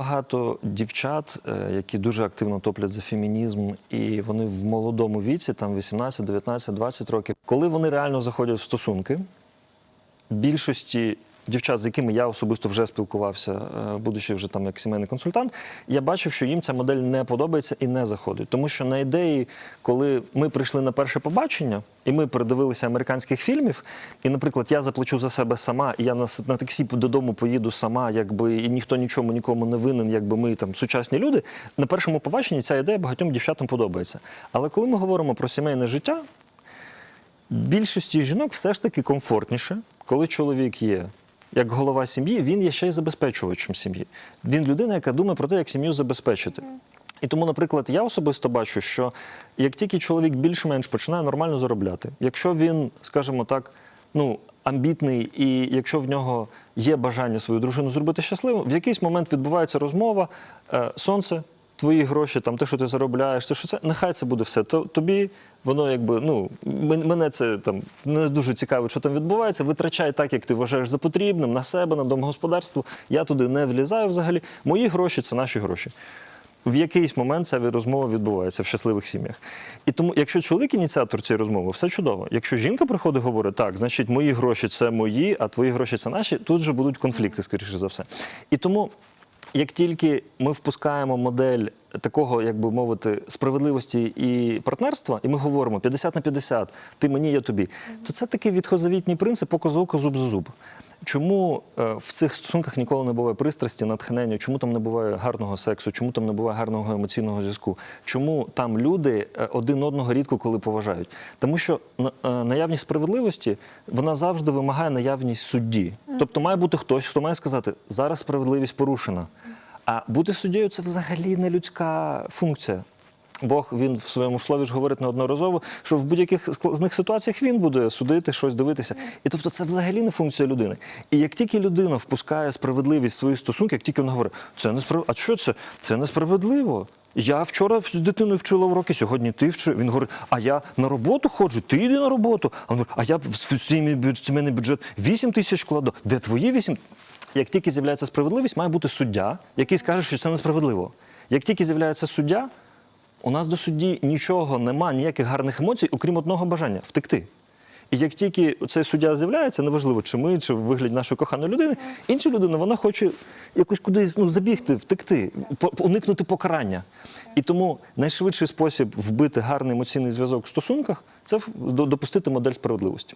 Багато дівчат, е, які дуже активно топлять за фемінізм, і вони в молодому віці, там 18, 19, 20 років, коли вони реально заходять в стосунки, більшості дівчат, з якими я особисто вже спілкувався, е, будучи вже там як сімейний консультант, я бачив, що їм ця модель не подобається і не заходить. Тому що на ідеї, коли ми прийшли на перше побачення, і ми передивилися американських фільмів, і, наприклад, я заплачу за себе сама, і я на, на таксі додому поїду сама, якби і ніхто нічому нікому не винен, якби ми там сучасні люди. На першому побаченні ця ідея багатьом дівчатам подобається. Але коли ми говоримо про сімейне життя, більшості жінок все ж таки комфортніше, коли чоловік є. Як голова сім'ї, він є ще й забезпечувачем сім'ї. Він людина, яка думає про те, як сім'ю забезпечити. І тому, наприклад, я особисто бачу, що як тільки чоловік більш-менш починає нормально заробляти, якщо він, скажімо так, ну, амбітний, і якщо в нього є бажання свою дружину зробити щасливою, в якийсь момент відбувається розмова: е, сонце, твої гроші, там те, що ти заробляєш, те, що це, нехай це буде все. То тобі воно якби ну мене це там не дуже цікавить, що там відбувається. Витрачай так, як ти вважаєш за потрібним, на себе, на домогосподарство. Я туди не влізаю взагалі. Мої гроші це наші гроші. В якийсь момент ця розмова відбувається в щасливих сім'ях. І тому, якщо чоловік ініціатор цієї розмови, все чудово. Якщо жінка приходить і говорить, так, значить, мої гроші це мої, а твої гроші це наші, тут же будуть конфлікти, скоріше за все. І тому як тільки ми впускаємо модель такого, як би мовити, справедливості і партнерства, і ми говоримо 50 на 50, ти мені, я тобі, то це такий відхозавітній принцип око за око, зуб за зуб. Чому е, в цих стосунках ніколи не буває пристрасті, натхнення? Чому там не буває гарного сексу? Чому там не буває гарного емоційного зв'язку? Чому там люди е, один одного рідко коли поважають? Тому що е, наявність справедливості вона завжди вимагає наявність судді. Тобто має бути хтось, хто має сказати, зараз справедливість порушена. А бути суддєю це взагалі не людська функція. Бог він в своєму слові ж говорить неодноразово, що в будь-яких складних ситуаціях він буде судити, щось дивитися. І тобто це взагалі не функція людини. І як тільки людина впускає справедливість в свої стосунки, як тільки вона говорить, це несправедливо. А що це? Це несправедливо. Я вчора з дитиною вчила уроки, сьогодні ти вчив. Він говорить, а я на роботу ходжу, ти йди на роботу. А він говорить, а я в сімейний бюджет 8 тисяч кладу. Де твої 8? Як тільки з'являється справедливість, має бути суддя, який скаже, що це несправедливо. Як тільки з'являється суддя, у нас до судді нічого нема, ніяких гарних емоцій, окрім одного бажання втекти. І як тільки цей суддя з'являється, неважливо, чи ми, чи в вигляді нашої коханої людини, інша людина вона хоче якось кудись ну, забігти, втекти, уникнути покарання. І тому найшвидший спосіб вбити гарний емоційний зв'язок в стосунках це допустити модель справедливості.